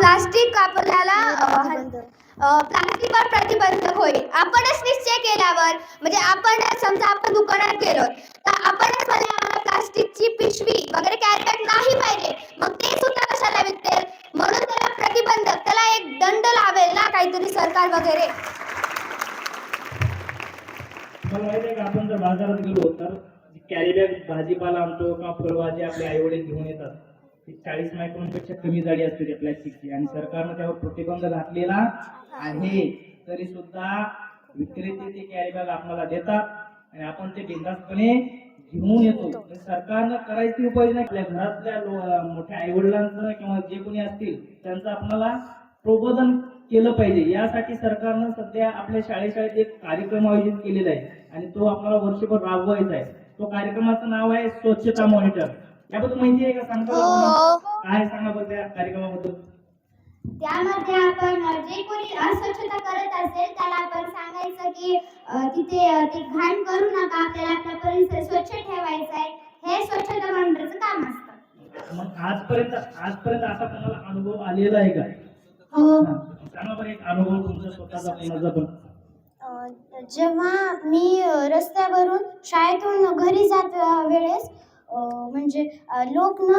Plastic आपल्याला प्लास्टिकवर प्रतिबंध. होईल आपणच निश्चय केल्यावर म्हणजे आपण समजा आपण दुकानात गेलो तर आपणच म्हणले आम्हाला प्लास्टिकची पिशवी वगैरे कॅरी बॅग नाही पाहिजे. मग ते सुद्धा कशाला विकतील? म्हणून त्याला प्रतिबंध त्याला एक दंड लावेल ना काहीतरी सरकार वगैरे. आपण जर बाजारात गेलो तर कॅरी बॅग भाजीपाला आणतो किंवा फळभाजी आपले आई वडील घेऊन येतात. चाळीस मायक्रोनपेक्षा कमी जाडी असते त्या प्लॅस्टिकची. आणि सरकारनं त्यावर प्रतिबंध घातलेला आहे. तरी सुद्धा विक्रेते ते कॅरी बॅग आपल्याला देतात आणि आपण ते बिंदासपणे घेऊन येतो. सरकारनं करायची उपाययोजना आपल्या घरातल्या मोठ्या आई वडिलांचं किंवा जे कोणी असतील त्यांचं आपल्याला प्रबोधन केलं पाहिजे. यासाठी सरकारनं सध्या आपल्या शाळेशाळेत एक कार्यक्रम आयोजित केलेला आहे. आणि तो आपल्याला वर्षभर राबवायचा आहे. तो कार्यक्रमाचं नाव आहे स्वच्छता मॉनिटर. याबद्दल माहिती आहे का? सांगता तुम्ही? काय सांगा त्या कार्यक्रमाबद्दल? त्यामध्ये आपण जे कोणी अस्वच्छता करत असेल त्याला आपण सांगायचं की तिथे ते घाण करू नका. आपल्याला आपला परिसर स्वच्छ ठेवायचा आहे. हे स्वच्छता मंडळाचं काम असतं. मग आजपर्यंत आजपर्यंत असा कोणाला अनुभव आलेला आहे का? हो. हा. सांगा बरं एक अनुभव तुमचा स्वतःचा कोणाचा पण. जेव्हा मी रस्त्यावरून शाळेतून घरी जात वेळेस म्हणजे अ, लोक न